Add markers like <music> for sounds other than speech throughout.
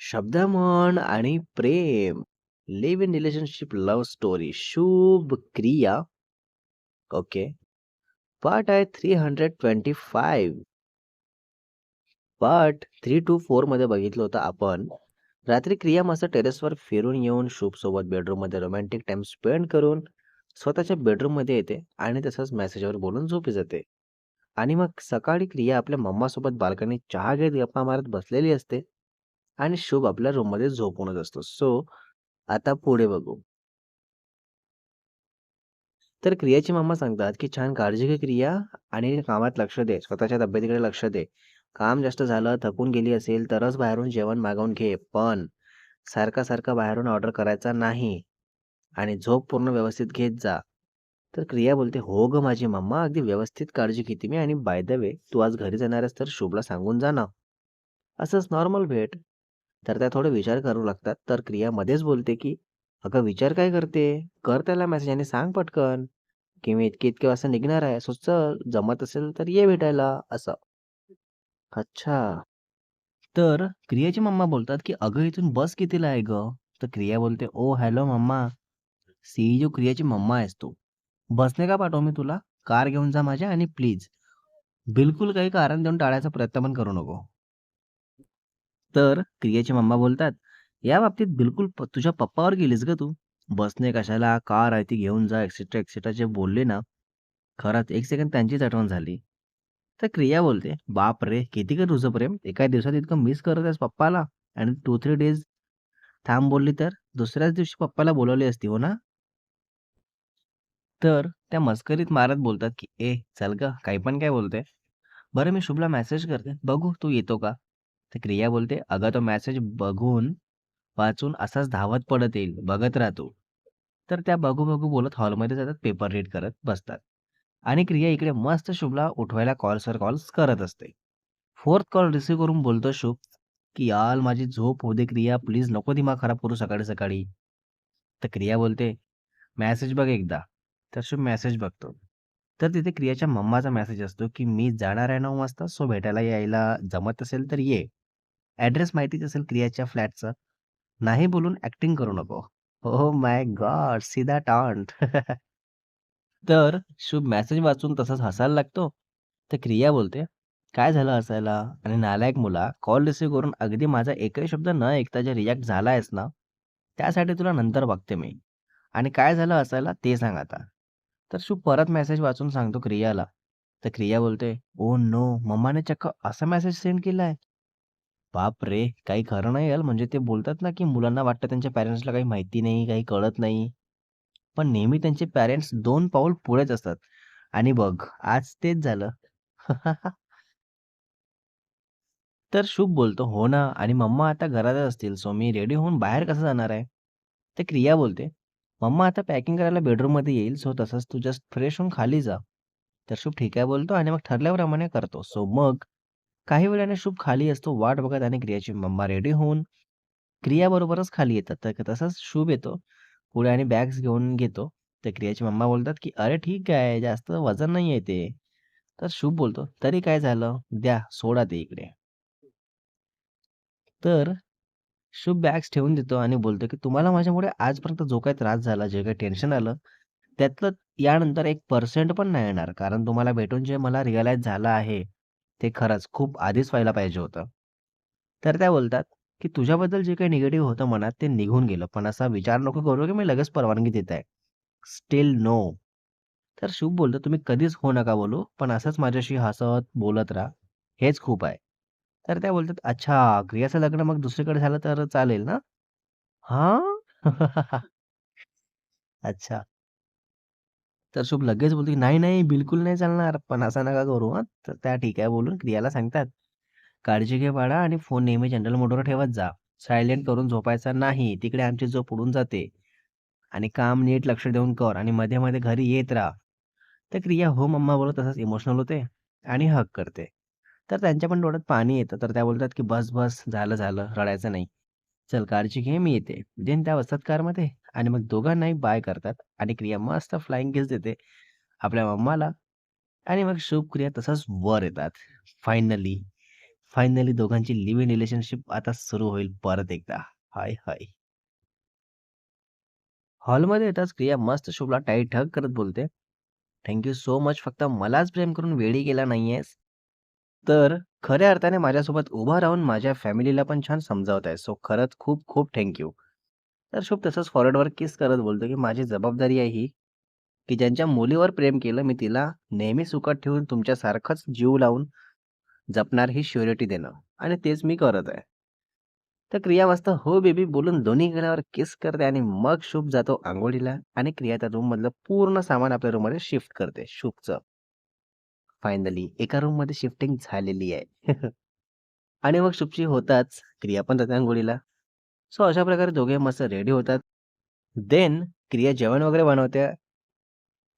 शब्दमन आणि प्रेम. Live in relationship love story Shubh Kriya. Okay part आहे three hundred twenty five part three two फोरमध्ये बघितलं होतं आपण. रात्री क्रिया मस्त टेरेसवर फिरून येऊन शुभ सोबत बेडरूममध्ये रोमॅन्टिक टाइम स्पेंड करून स्वतःच्या बेडरूममध्ये येते आणि तसंच मेसेजवर बोलून झोपी जाते. आणि मग सकाळी क्रिया आपल्या मम्मा सोबत बाल्कनीत चहा घेत गप्पा मारत बसलेली असते. आणि शुभ आपल्या रूममध्ये झोपूनच असतो. सो आता पुढे बघू. तर क्रियाची मम्मा सांगतात की छान काळजी घे क्रिया आणि कामात लक्ष दे. स्वतःच्या तब्येतीकडे लक्ष दे. काम जास्त झालं थकून गेली असेल तरच बाहेरून जेवण मागवून घे. पण सारखा सारखा बाहेरून ऑर्डर करायचा नाही आणि झोप पूर्ण व्यवस्थित घेत जा. तर क्रिया बोलते हो ग माझी मम्मा अगदी व्यवस्थित काळजी घेते मी आणि बाय द वे तू आज घरी जाणार आहेस तर शुभला सांगून जा ना. असंच नॉर्मल भेट. तर त्या थोडं विचार करू लागतात. तर क्रिया मध्येच बोलते की अगं विचार काय करते? कर त्याला मेसेज आणि सांग पटकन की मी इतके इतके वाजता निघणार आहे. सो चल जमत असेल तर ये भेटायला असं. अच्छा. तर क्रियाची मम्मा बोलतात की अगं इथून बस कितीला आहे ग? तर क्रिया बोलते ओ हॅलो मम्मा. सी जो क्रियाची मम्मा आहेस तू. बसने का पाठवू मी तुला? कार घेऊन जा माझ्या आणि प्लीज. बिलकुल काही कारण देऊन टाळायचा प्रयत्न पण करू नको. तर क्रियाचे मम्मा बोलतात या बाबतीत बिलकुल तुझ्या पप्पावर गेलीस ग तू. बसने कशाला कार आहे ती घेऊन जा एक्सेट्रा एक्सेट्रा जे बोलले ना खरंच एक सेकंड त्यांचीच आठवण झाली. तर क्रिया बोलते बाप रे किती कर तुझं प्रेम? एका दिवसात इतकं मिस करत आहेस पप्पाला. आणि टू थ्री डेज थांब बोलली तर? दुसऱ्याच दिवशी पप्पाला बोलवली असती हो ना? तर त्या मस्करीत मारत बोलतात की ए चल ग काही पण काय बोलते बरं मी शुभला मेसेज करते. बघू तू येतो का? तर क्रिया बोलते अगं तो मेसेज बघून वाचून असाच धावत पडत येईल बघत राहतो तर त्या बघू बघू बोलत हॉलमध्ये जातात पेपर रीड करत बसतात. आणि क्रिया इकडे मस्त शुभला उठवायला कॉल्सवर कॉल्स करत असते. फोर्थ कॉल रिसीव्ह करून बोलतो शुभ की याल माझी झोप होते क्रिया प्लीज नको दिमाग खराब करू सकाळी सकाळी. तर क्रिया बोलते मेसेज बघ एकदा. तर शुभ मेसेज बघतो. तर तिथे क्रियाच्या मम्माचा मेसेज असतो की मी जाणार आहे नऊ वाजता सो भेटायला यायला जमत असेल तर ये. ॲड्रेस माहितीच असेल क्रियाच्या फ्लॅटचा. नाही बोलून ॲक्टिंग करू नको. हो माय गॉड सीधा टॉन्ट तर शुभ मेसेज वाचून तसंच हसायला लागतो. तर क्रिया बोलते काय झालं असायला आणि नालायक मुला कॉल रिसीव्ह करून अगदी माझा एकही शब्द न ऐकता जे रिॲक्ट झाला आहेस ना त्यासाठी तुला नंतर बघते मी. आणि काय झालं असायला ते सांग आता. तर शुभ परत मेसेज वाचून सांगतो क्रियाला. तर क्रिया बोलते ओ नो मम्माने चक्क असा मेसेज सेंड केलाय. बाप रे! काही खरं नाही यार. म्हणजे ते बोलतात ना की मुलांना वाटतं त्यांच्या पॅरेंट्सला काही माहिती नाही काही कळत नाही. पण नेहमी त्यांचे पॅरेंट्स दोन पाऊल पुढेच असतात. आणि बघ आज तेच झालं. <laughs> तर शुभ बोलतो हो ना. आणि मम्मा आता घरातच असतील. सो मी रेडी होऊन बाहेर कसं जाणार आहे? तर क्रिया बोलते मम्मा आता पॅकिंग करायला बेडरूममध्ये येईल. सो तसंच तू जस्ट फ्रेश होऊन खाली जा. तर शुभ ठीक आहे बोलतो आणि मग ठरल्याप्रमाणे करतो. सो मग काही वेळाने शुभ खाली असतो वाट बघत आणि क्रियाची मम्मा रेडी होऊन क्रियाबरोबरच खाली येतात. तर तसंच शुभ येतो पुढे आणि बॅग्स घेऊन घेतो. तर क्रियाची मम्मा बोलतात की अरे ठीक आहे जास्त वजन नाही आहे ते. तर शुभ बोलतो तरी काय झालं? द्या सोडा ते इकडे. तर शुभ बॅग्स ठेवून देतो आणि बोलतो की तुम्हाला माझ्यामुळे आजपर्यंत जो काही त्रास झाला जे काही टेन्शन आलं त्यातलं यानंतर एक पर्सेंट पण नाही येणार. कारण तुम्हाला भेटून जे मला रिअलाइज झालं आहे ते खरंच खूप आधीच व्हायला पाहिजे होतं. तर त्या बोलतात की तुझ्याबद्दल जे काही निगेटिव्ह होतं मनात ते निघून गेलं. पण असा विचार नको करू की मी लगेच परवानगी देत आहे. Still no. तर शुभ बोलतो तुम्ही कधीच हो नका बोलू पण असंच माझ्याशी हसत बोलत राहा. हेच खूप आहे. तर त्या बोलतात अच्छा क्रियाचं लग्न मग दुसरीकडे झालं तर चालेल ना? हा? <laughs> अच्छा. तर शुभ लगेच बोलतो की नाही नाही बिलकुल नाही चालणार पण असं नका करू हां. तर त्या ठीक आहे बोलून क्रियाला सांगतात. काळजी घे बाळा आणि फोन नेहमी जनरल मोडवर ठेवत जा. सायलेंट करून झोपायचा नाही. तिकडे आमची झोप उडून जाते. आणि काम नीट लक्ष देऊन कर आणि मध्ये मध्ये घरी येत राहा. तर क्रिया हो मम्मा बोलत तसंच इमोशनल होते आणि हक करते. तर त्यांच्या पण डोळ्यात पाणी येतं. तर त्या बोलतात की बस बस झालं झालं रडायचं नाही. चल काळजी घे मी येते. देन त्या बसतात कारमध्ये. आणि मग दोघांनाही बाय करतात आणि क्रिया मस्त फ्लाइंग किस देते आपल्या मम्माला आणि मग शुभ क्रिया तसंच वर येतात फायनली फायनली दोघांची लिव्ह इन रिलेशनशिप आता सुरू होईल परत एकदा. हाय, हाय. हॉलमध्ये येताच क्रिया मस्त शुभला टाईट ठग करत बोलते, "थँक यू सो मच. फक्त मलाच प्रेम करून वेळी गेला नाहीयेस. तर खऱ्या अर्थाने माझ्यासोबत उभा राहून माझ्या फॅमिलीला पण छान समजावत आहे सो खरंच खूप खूप थँक यू." तर शुभ तसंच फॉरवर्डवर किस करत बोलतो, की "माझी जबाबदारी आहे ही, की ज्यांच्या मुलीवर प्रेम केलं मी तिला नेहमी सुखात ठेवून तुमच्यासारखंच जीव लावून जपणार ही श्युरिटी देणं आणि तेच मी करत आहे." तर क्रिया मस्त "हो बेबी" बोलून दोन्ही गळ्यावर किस करते आणि मग शुभ जातो अंघोळीला आणि क्रिया त्या रूममधलं पूर्ण सामान आपल्या रूममध्ये शिफ्ट करते शुभचं. फायनली एका रूममध्ये शिफ्टिंग झालेली आहे. <laughs> आणि मग शुभची होताच क्रिया पण जाते आंघोळीला सो अशा प्रकारे दोघे मस्त रेडी होतात. देन क्रिया जेवण वगैरे बनवते.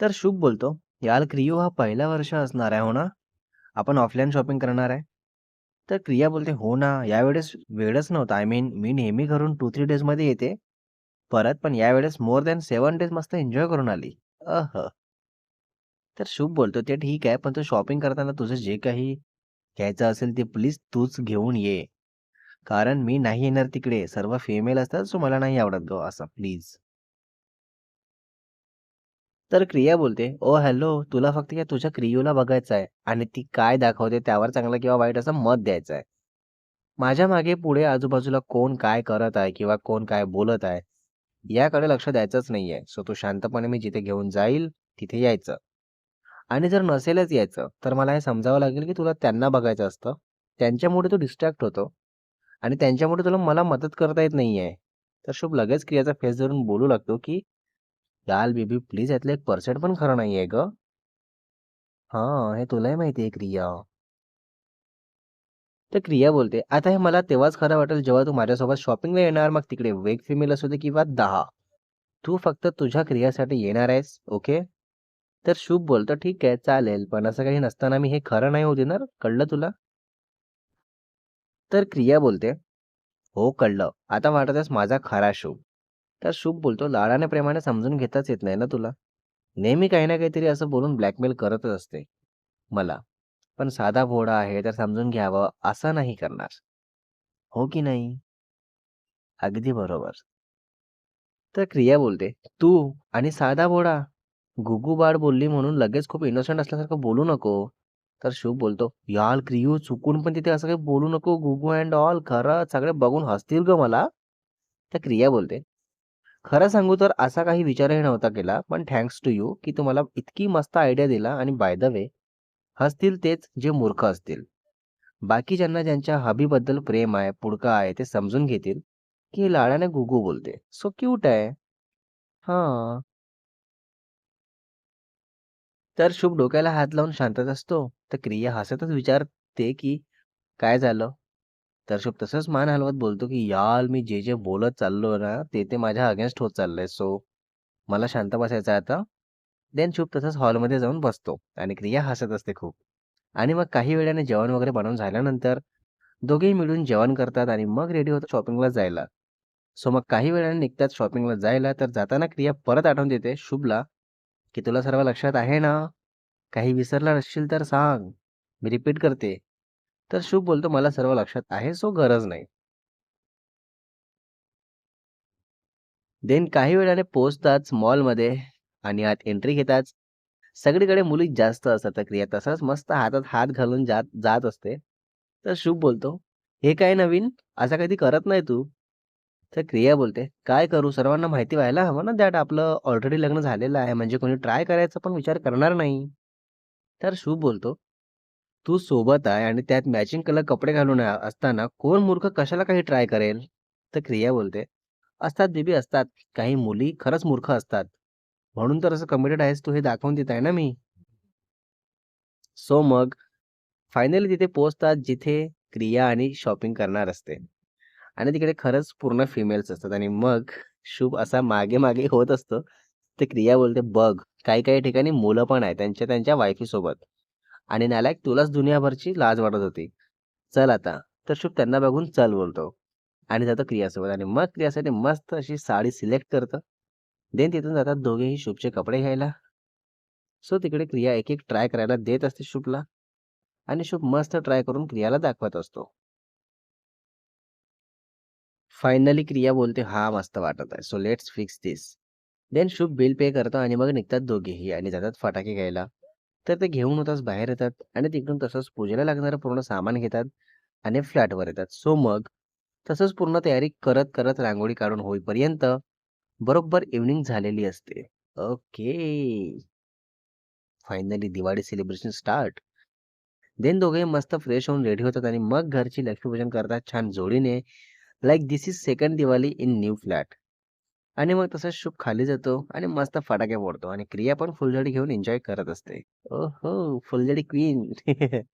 तर शुभ बोलतो, याल क्रियो हा पहिला वर्ष असणार आहे, हो ना? आपण ऑफलाईन शॉपिंग करणार आहे." तर क्रिया बोलते, "हो ना, यावेळेस वेळच नव्हता. आय मीन मी नेहमी घरून 2-3 डेजमध्ये येते परत, पण यावेळेस मोर दॅन सेवन डेज मस्त एन्जॉय करून आली." अह तर शुभ बोलतो, "ते ठीक आहे, पण तू शॉपिंग करताना तुझं जे काही घ्यायचं असेल ते प्लीज तूच घेऊन ये. कारण मी नाही येणार तिकडे. सर्व फिमेल असतात, सो मला नाही आवडत ग असं प्लीज." तर क्रिया बोलते, ओ हॅलो, तुला फक्त या तुझ्या क्रियोला बघायचं आहे आणि ती काय दाखवते त्यावर चांगलं किंवा वाईट असं मत द्यायचं आहे. माझ्या मागे पुढे आजूबाजूला कोण काय करत आहे किंवा कोण काय बोलत आहे, याकडे लक्ष द्यायचंच नाहीये. सो तू शांतपणे मी जिथे घेऊन जाईल तिथे यायचं. आणि जर नसेलच यायचं, तर मला हे समजावं लागेल की तुला त्यांना बघायचं असतं. त्यांच्यामुळे तू डिस्ट्रॅक्ट होतो आणि त्यांच्यामुळे तुला मला मदत करता येत नाहीये." तर शुभ लगेच क्रियाचा फेस धरून बोलू लागतो, की लाल बेबी प्लीज यातलं 1% पण खरं नाहीये ग "हां, हे तुलाही माहिती आहे क्रिया." तर क्रिया बोलते, "आता हे मला तेव्हाच खरं वाटेल जेव्हा तू माझ्यासोबत शॉपिंगला येणार. मग तिकडे वेग फिमेल असू दे किंवा दहा तू फक्त तुझ्या क्रियासाठी येणार आहेस, ओके?" तर शुभ बोलतो, "ठीक आहे, चालेल. पण असं काही नसताना मी हे खरं नाही होऊ देणार. कळलं तुला?" तर क्रिया बोलते, "हो कळलं. आता वाटत आहेस माझा खरा शुभ." तर शुभ बोलतो, "लाडाने प्रेमाने समजून घेताच येत नाही ना तुला? नेहमी काही ना काहीतरी असं बोलून ब्लॅकमेल करतच असते मला. पण साधा भोडा आहे तर समजून घ्यावं असं नाही करणार. हो की नाही?" अगदी बरोबर. तर क्रिया बोलते, "तू आणि साधा भोडा गुगू बाळ बोलली म्हणून लगेच खूप इनोसेंट असल्यासारखं बोलू नको." तर शुभ बोलतो, याल क्रियो चुकून पण तिथे असं काही बोलू नको गुगू अँड ऑल. खरं सगळे बघून हसतील ग मला." तर क्रिया बोलते, "खरं सांगू तर असा काही विचारही नव्हता केला. पण थँक्स टू यू की तू मला इतकी मस्त आयडिया दिला आणि बाय द वे हसतील तेच जे मूर्ख असतील. बाकी ज्यांना ज्यांच्या हबीबद्दल प्रेम आहे, पुडका आहे ते समजून घेतील की लाडाने गुगू बोलते. सो क्यूट आहे." हा तर शुभ डोक्याला हात लावून शांतच असतो. तर क्रिया हसतच विचारते, की "काय झालं?" तर शुभ तसंच मान हलवत बोलतो, की याल मी जे, जे बोलत चाललो ना, ते, ते माझ्या अगेन्स्ट होत चाललंय. सो मला शांत बसायचं आहे आता." देन शुभ तसंच हॉलमध्ये जाऊन बसतो आणि क्रिया हसत असते खूप. आणि मग काही वेळाने जेवण वगैरे बनवून झाल्यानंतर दोघेही मिळून जेवण करतात आणि मग रेडी होतात शॉपिंगला जायला. सो मग काही वेळाने निघतात शॉपिंगला जायला. तर जाताना क्रिया परत आठवून देते शुभला, की "तुला सर्व लक्षात आहे ना? काही विसरला असशील तर सांग. मी रिपीट करते." तर शुभ बोलतो, "मला सर्व लक्षात आहे, सो गरज नाही." देन काही वेळाने पोहोचतात मॉलमध्ये आणि आत एंट्री घेताच सगळीकडे मुली जास्त असतात. तर क्रिया तसंच मस्त हातात हात घालून जात जात असते. तर शुभ बोलतो, "हे काय नवीन? असं कधी करत नाही तू." तर क्रिया बोलते, "काय करू? सर्वांना माहिती व्हायला हवं ना दॅट आपलं ऑलरेडी लग्न झालेलं आहे. म्हणजे कोणी ट्राय करायचा पण विचार करणार नाही." तर शुभ बोलतो, "तू सोबत आहे आणि त्यात मॅचिंग कलर कपडे घालून असताना कोण मूर्ख कशाला काही ट्राय करेल?" तर क्रिया बोलते, "असतात बेबी असतात. काही मुली खरंच मूर्ख असतात. म्हणून तर असं कमिटेड आहेस तू हे दाखवून देत आहे ना मी." सो मग फायनली तिथे पोहोचतात जिथे क्रिया आणि शॉपिंग करणार असते. आणि तिकडे खरंच पूर्ण फिमेल्स असतात आणि मग शुभ असा मागे-मागे होत असतो. ते क्रिया बोलते, "बघ, काही-काही ठिकाणी मुलं पण आहेत त्यांच्या त्यांच्या वायफीसोबत आणि नालायक तुलाच दुनियाभरची लाज वाटत होती. चल आता." तर शुभ त्यांना बघून चल बोलतो आणि जातो क्रियासोबत आणि मग क्रियासाठी मस्त अशी साडी सिलेक्ट करतं. देन तिथून जातात दोघेही शुभचे कपडे घ्यायला. सो तिकडे क्रिया एक-एक ट्राय करायला देत असते शुभला. आणि शुभ मस्त ट्राय करून क्रियाला दाखवत असतो. फायनली क्रिया बोलते, हा मस्त वाटत आहे. So let's fix this then Shubh bill pay करतो आणि मग निघतात दोघेही आणि जातात फटाके घ्यायला. तर ते घेऊन होताच बाहेर येतात आणि तिकडून तसंच पूजेला लागणारं पूर्ण सामान घेतात आणि फ्लॅटवर येतात. सो मग तसंच पूर्ण तयारी करत, करत रांगोळी काढून होईपर्यंत बरोबर इव्हनिंग झालेली असते. Okay. Finally Diwali celebration start. Then दोघेही मस्त फ्रेश होऊन रेडी होतात आणि मग घरची लक्ष्मीपूजन करतात छान जोडीने. Like this is second Diwali in new flat. आणि मग तसंच शुभ खाली जातो आणि मस्त फटाके फोडतो आणि क्रिया पण फुलझडी घेऊन एन्जॉय करत असते. ओहो! फुलझडी क्वीन. <laughs>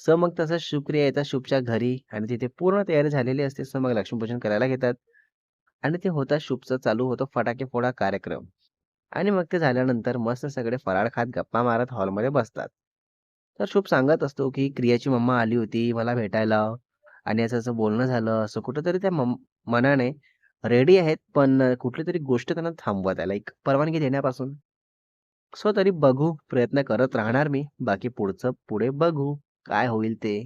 सो मग तसंच शुभक्रिया येतात शुभच्या घरी आणि तिथे पूर्ण तयारी झालेली असते. सो मग लक्ष्मीपूजन करायला घेतात आणि ते होतात शुभचं चालू होतो फटाके फोडा कार्यक्रम. आणि मग ते झाल्यानंतर मस्त सगळे फराळ खात गप्पा मारत हॉलमध्ये बसतात. तर शुभ सांगत असतो, की क्रियाची मम्मा आली होती मला भेटायला आणि असं-असं बोलणं झालं. असं कुठंतरी त्या मनाने रेडी आहेत, पण कुठली तरी गोष्ट त्यांना थांबवत आहे लाईक परवानगी देण्यापासून. सो तरी बघू, प्रयत्न करत राहणार मी. बाकी पुढचं पुढे बघू काय होईल ते.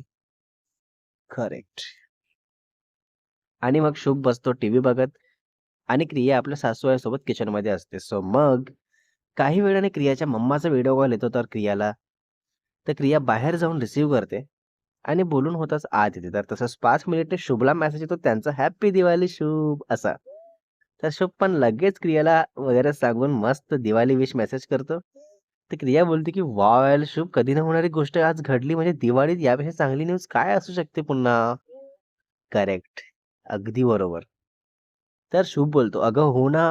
करेक्ट. आणि मग शुभ बसतो टीव्ही बघत आणि क्रिया आपल्या सासूबाईसोबत किचनमध्ये असते. सो मग काही वेळाने क्रियाच्या मम्माचा व्हिडिओ कॉल येतो तर क्रियाला. तर क्रिया बाहेर जाऊन रिसीव्ह करते आणि बोलून होताच आत येते. तर तसंच पाच मिनिटने शुभला मेसेज येतो त्यांचा हॅपी दिवाळी शुभ असा. तर शुभ पण लगेच क्रियाला वगैरे सांगून मस्त दिवाळी विश मेसेज करतो. तर क्रिया बोलते, की "वॉव! शुभ कधी न होणारी गोष्ट आज घडली म्हणजे दिवाळीत यापेक्षा चांगली न्यूज काय असू शकते पुन्हा?" करेक्ट. अगदी बरोबर. तर शुभ बोलतो, "अगं हो ना.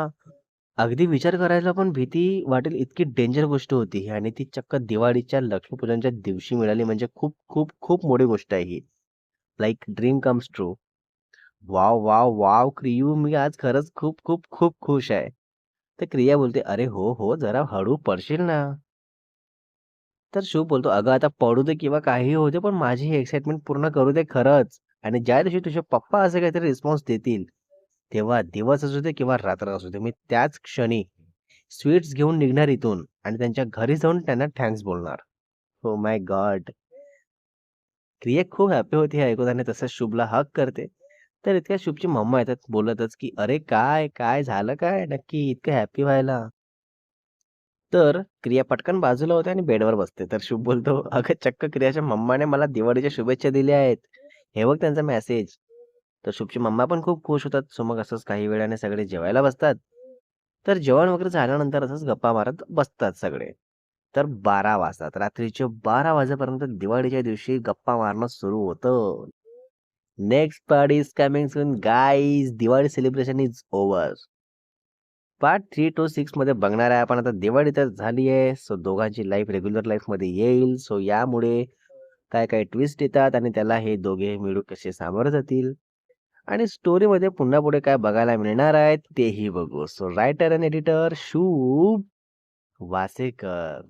अगदी विचार करायला पण भीती वाटेल इतकी डेंजर गोष्ट होती ही आणि ती चक्क दिवाळीच्या लक्ष्मीपूजनच्या दिवशी मिळाली म्हणजे खूप, खूप, खूप मोठी गोष्ट आहे ही. Like dream comes true." Wow! Wow! Wow! Kriyu मी आज खरंच खूप, खूप, खूप खुश आहे. तर क्रिया बोलते, "अरे हो, हो. जरा हळू पडशील ना." तर शुभ बोलतो, "अगं आता पडू दे किंवा काहीही होऊ दे, पण माझी ही एक्साइटमेंट पूर्ण करू दे खरंच. आणि ज्या दिवशी तुझे पप्पा असे काहीतरी रिस्पॉन्स देतील, तेव्हा दिवस असू दे किंवा रात्र असू दे, मी त्याच क्षणी स्वीट्स घेऊन निघणार इथून आणि त्यांच्या घरी जाऊन त्यांना थँक्स बोलणार." हो माय गॉड! क्रिया खूप हॅपी होती हे ऐकून आणि तसंच शुभला हक करते. तर इतक्या शुभची मम्मा येतात बोलतच, की "अरे काय? काय झालं काय नक्की इतकं हॅपी व्हायला?" तर क्रिया पटकन बाजूला होते आणि बेडवर बसते. तर शुभ बोलतो, "अगं चक्क क्रियाच्या मम्माने मला दिवाळीच्या शुभेच्छा दिल्या आहेत. हे बघ त्यांचा मेसेज." तर शुभची मम्मा पण खूप खुश होतात. सो मग असंच काही वेळाने सगळे जेवायला बसतात. तर जेवण वगैरे झाल्यानंतर असंच गप्पा मारत बसतात सगळे. तर 12 वाजतात. रात्रीचे 12 वाजेपर्यंत दिवाळीच्या दिवशी गप्पा मारणं सुरू होतं. Next part is coming soon guys. Diwali celebration is over. Part three two सिक्समध्ये बघणार आहे आपण. आता दिवाळी तर झाली आहे. सो दोघांची लाईफ रेग्युलर लाईफमध्ये येईल. सो यामुळे काय-काय ट्विस्ट येतात आणि त्याला हे दोघे मिळून कसे सामोरे जातील आणि स्टोरीमध्ये पुन्हा पुढे काय बघायला मिळणार आहे तेही बघू. सो रायटर अँड एडिटर शुभ वासेकर.